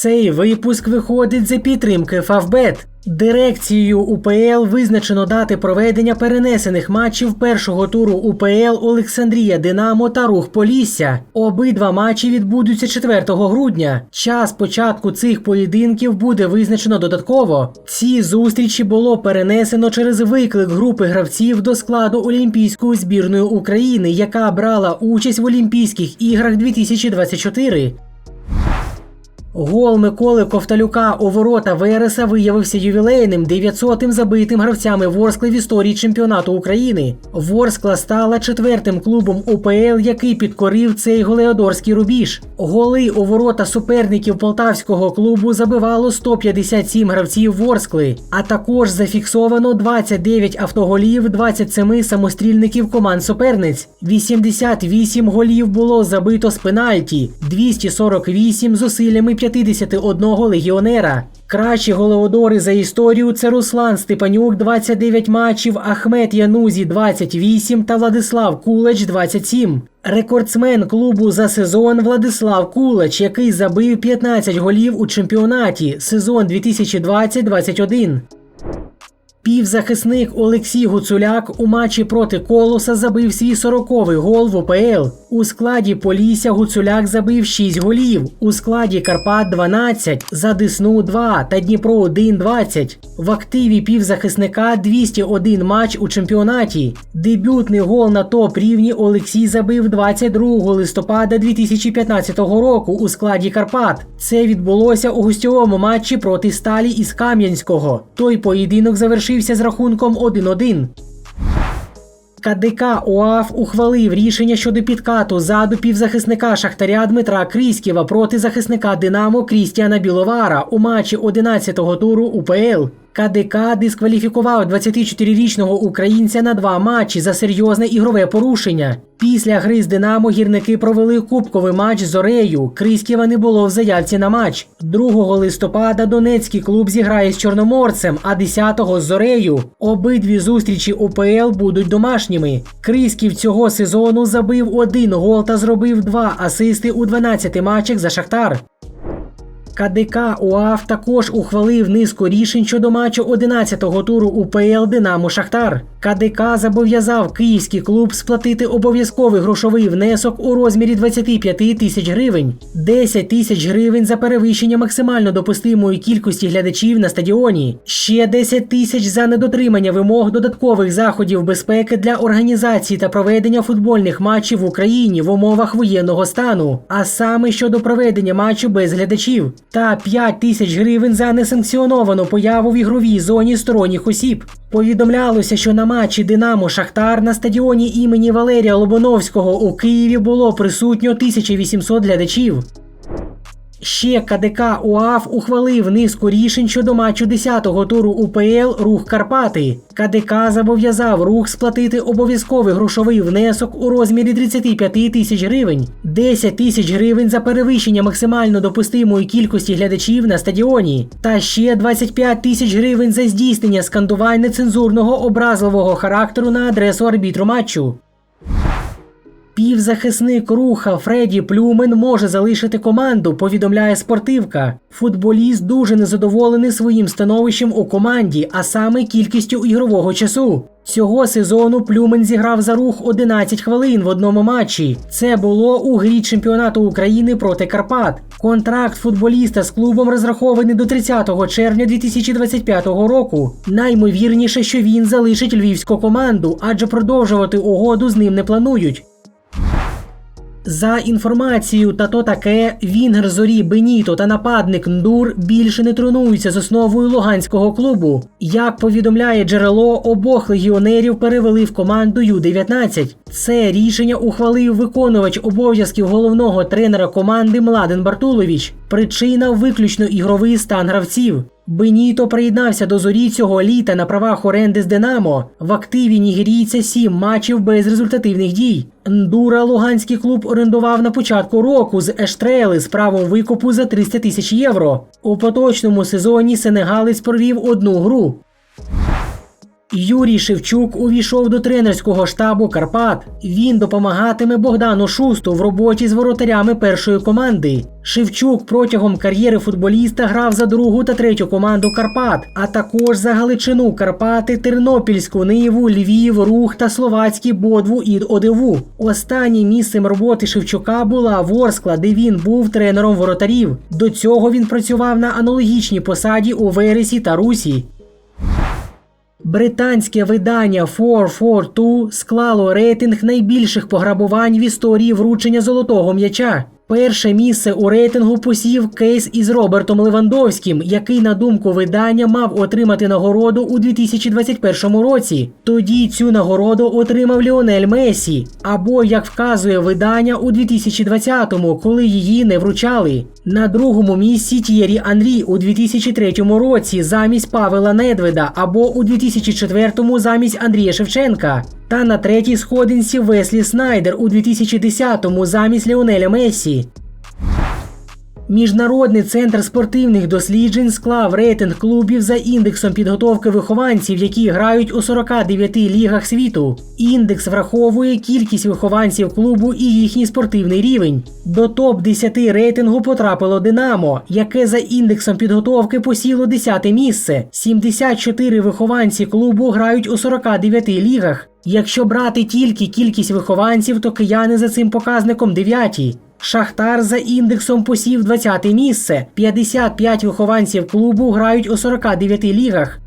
Цей випуск виходить за підтримки Фавбет. Дирекцією УПЛ визначено дати проведення перенесених матчів першого туру УПЛ Олександрія Динамо та Рух Полісся. Обидва матчі відбудуться 4 грудня. Час початку цих поєдинків буде визначено додатково. Ці зустрічі було перенесено через виклик групи гравців до складу Олімпійської збірної України, яка брала участь в Олімпійських іграх 2024. Гол Миколи Ковталюка у ворота Вереса виявився ювілейним 900-тим забитим гравцями Ворскли в історії чемпіонату України. Ворскла стала четвертим клубом УПЛ, який підкорив цей голеодорський рубіж. Голи у ворота суперників полтавського клубу забивало 157 гравців Ворскли, а також зафіксовано 29 автоголів 27 самострільників команд суперниць. 88 голів було забито з пенальті, 248 зусиллями 51 легіонера. Кращі голеодори за історію це Руслан Степанюк 29 матчів, Ахмет Янузі 28 та Владислав Кулач 27. Рекордсмен клубу за сезон Владислав Кулач, який забив 15 голів у чемпіонаті сезон 2020-21. Півзахисник Олексій Гуцуляк у матчі проти Колоса забив свій 40-й гол в ОПЛ. У складі Полісся Гуцуляк забив 6 голів. У складі Карпат 12, за Десну 2 та Дніпро 1 20. В активі півзахисника 201 матч у чемпіонаті. Дебютний гол на топ рівні Олексій забив 22 листопада 2015 року у складі Карпат. Це відбулося у гостьовому матчі проти Сталі із Кам'янського. Той поєдинок завершився з рахунком 1-1. КДК УАФ ухвалив рішення щодо підкату заду півзахисника Шахтаря Дмитра Кріськіва проти захисника Динамо Крістіана Біловара у матчі 11-го туру УПЛ. КДК дискваліфікував 24-річного українця на два матчі за серйозне ігрове порушення. Після гри з Динамо гірники провели кубковий матч з Орею. Кріськєва не було в заявці на матч. 2 листопада Донецький клуб зіграє з Чорноморцем, а 10-го з Зорею. Обидві зустрічі УПЛ будуть домашніми. Кріськів цього сезону забив один гол та зробив два асисти у 12 матчах за Шахтар. КДК УАФ також ухвалив низку рішень щодо матчу 11-го туру УПЛ Динамо Шахтар. КДК зобов'язав київський клуб сплатити обов'язковий грошовий внесок у розмірі 25 тисяч гривень, 10 тисяч гривень за перевищення максимально допустимої кількості глядачів на стадіоні, ще 10 тисяч за недотримання вимог додаткових заходів безпеки для організації та проведення футбольних матчів в Україні в умовах воєнного стану, а саме щодо проведення матчу без глядачів та 5 тисяч гривень за несанкціоновану появу в ігровій зоні сторонніх осіб. Повідомлялося, що на матчі Динамо Шахтар на стадіоні імені Валерія Лобановського у Києві було присутньо 1800 глядачів. Ще КДК УАФ ухвалив низку рішень щодо матчу 10-го туру УПЛ Рух Карпати. КДК зобов'язав рух сплатити обов'язковий грошовий внесок у розмірі 35 тисяч гривень, 10 тисяч гривень за перевищення максимально допустимої кількості глядачів на стадіоні, та ще 25 тисяч гривень за здійснення скандувань нецензурного образливого характеру на адресу арбітру матчу. Півзахисник руха Фредді Плюмен може залишити команду, повідомляє спортивка. Футболіст дуже незадоволений своїм становищем у команді, а саме кількістю ігрового часу. Цього сезону Плюмен зіграв за рух 11 хвилин в одному матчі. Це було у грі чемпіонату України проти Карпат. Контракт футболіста з клубом розрахований до 30 червня 2025 року. Наймовірніше, що він залишить львівську команду, адже продовжувати угоду з ним не планують. За інформацією та то таке, Вінгер Зорі Беніто та нападник Ндур більше не тренуються з основою луганського клубу. Як повідомляє джерело, обох легіонерів перевели в команду Ю-19. Це рішення ухвалив виконувач обов'язків головного тренера команди Младен Бартулович. Причина виключно ігровий стан гравців. Беніто приєднався до зорі цього літа на правах оренди з Динамо. В активі нігерійця сім матчів без результативних дій. Ндура Луганський клуб орендував на початку року з Ештрели з правом викупу за 300 тисяч євро. У поточному сезоні Сенегалець провів одну гру. Юрій Шевчук увійшов до тренерського штабу Карпат. Він допомагатиме Богдану Шусту в роботі з воротарями першої команди. Шевчук протягом кар'єри футболіста грав за другу та третю команду Карпат, а також за Галичину Карпати, Тернопільську Ниву, Львів, Рух та Словацький Бодву ід Одеву. Останнім місцем роботи Шевчука була Ворскла, де він був тренером воротарів. До цього він працював на аналогічній посаді у Вересі та Русі. Британське видання 442 склало рейтинг найбільших пограбувань в історії вручення золотого м'яча. Перше місце у рейтингу посів кейс із Робертом Левандовським, який, на думку видання, мав отримати нагороду у 2021 році. Тоді цю нагороду отримав Ліонель Месі, або, як вказує видання, у 2020-му, коли її не вручали. На другому місці Т'єрі Анрі у 2003 році замість Павела Недведа, або у 2004-му замість Андрія Шевченка. Та на третій сходинці Веслі Снайдер у 2010-му замість Леонеля Мессі. Міжнародний центр спортивних досліджень склав рейтинг клубів за індексом підготовки вихованців, які грають у 49 лігах світу. Індекс враховує кількість вихованців клубу і їхній спортивний рівень. До топ 10 рейтингу потрапило Динамо, яке за індексом підготовки посіло 10 місце. 74 вихованці клубу грають у 49 лігах. Якщо брати тільки кількість вихованців, то кияни за цим показником дев'яті. Шахтар за індексом посів 20 місце. 55 вихованців клубу грають у 49 лігах.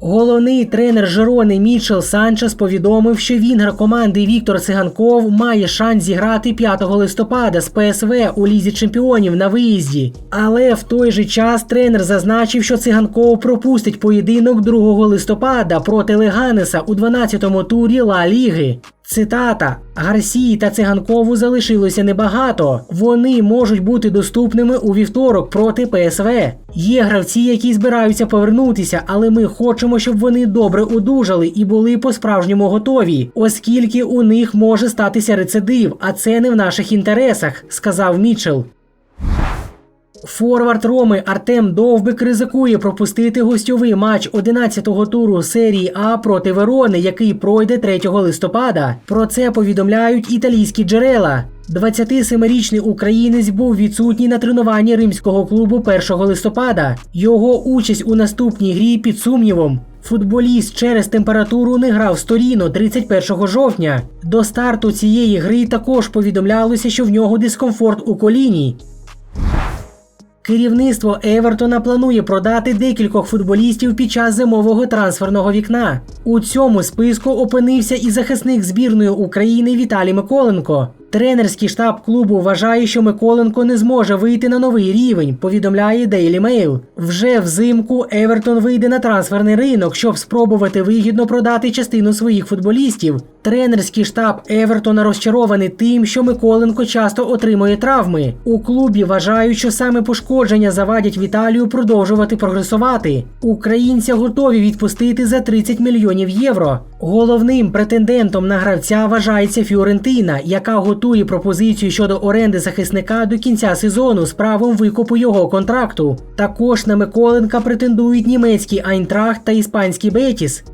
Головний тренер Жерони Мічел Санчес повідомив, що вінгер команди Віктор Циганков має шанс зіграти 5 листопада з ПСВ у лізі чемпіонів на виїзді. Але в той же час тренер зазначив, що Циганков пропустить поєдинок 2 листопада проти Леганеса у 12-му турі Ла Ліги. Цитата Гарсії та циганкову залишилося небагато. Вони можуть бути доступними у вівторок проти ПСВ. Є гравці, які збираються повернутися, але ми хочемо, щоб вони добре одужали і були по-справжньому готові, оскільки у них може статися рецидив, а це не в наших інтересах, сказав Мічел. Форвард Роми Артем Довбик ризикує пропустити гостьовий матч 11-го туру серії А проти Верони, який пройде 3 листопада. Про це повідомляють італійські джерела. 27-річний українець був відсутній на тренуванні римського клубу 1 листопада. Його участь у наступній грі під сумнівом. Футболіст через температуру не грав з Торіно 31 жовтня. До старту цієї гри також повідомлялося, що в нього дискомфорт у коліні. Керівництво Евертона планує продати декількох футболістів під час зимового трансферного вікна. У цьому списку опинився і захисник збірної України Віталій Миколенко. Тренерський штаб клубу вважає, що Миколенко не зможе вийти на новий рівень, повідомляє Daily Mail. Вже взимку Евертон вийде на трансферний ринок, щоб спробувати вигідно продати частину своїх футболістів. Тренерський штаб Евертона розчарований тим, що Миколенко часто отримує травми. У клубі вважають, що саме пошкодження завадять Віталію продовжувати прогресувати. Українця готові відпустити за 30 мільйонів євро. Головним претендентом на гравця вважається Фіорентина, яка готує пропозицію щодо оренди захисника до кінця сезону з правом викупу його контракту. Також на Миколенка претендують німецький Айнтрахт та іспанський Бетіс.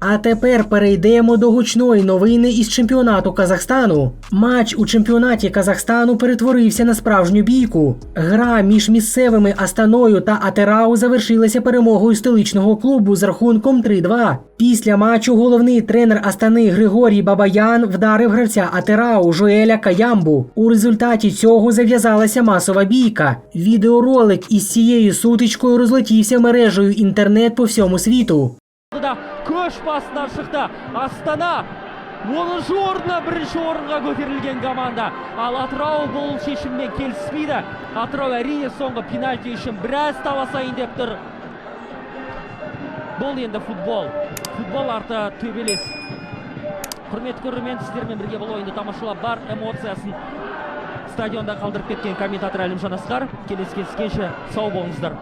А тепер перейдемо до гучної новини із чемпіонату Казахстану. Матч у чемпіонаті Казахстану перетворився на справжню бійку. Гра між місцевими Астаною та Атерау завершилася перемогою столичного клубу з рахунком 3-2. Після матчу головний тренер Астани Григорій Бабаян вдарив гравця Атерау Жоеля Каямбу. У результаті цього зав'язалася масова бійка. Відеоролик із цією сутичкою розлетівся мережею інтернет по всьому світу. Көш басынан шықты. Астана оныншы орыннан бірінші орынға көтерілген команда. Ал атырау бұл шешіммен келіспейді. Атырау әрине соңғы пенальти үшін біраз таласайын деп тұр. Бұл енді футбол. Футбол арты төбелес. Құрметті көрермен сіздермен бірге бұл ойынды тамашалап бар эмоциясын стадионда қалдырып кеткен комментатор әлімжан асқар. Келесі кездескенше сау болыңыздар.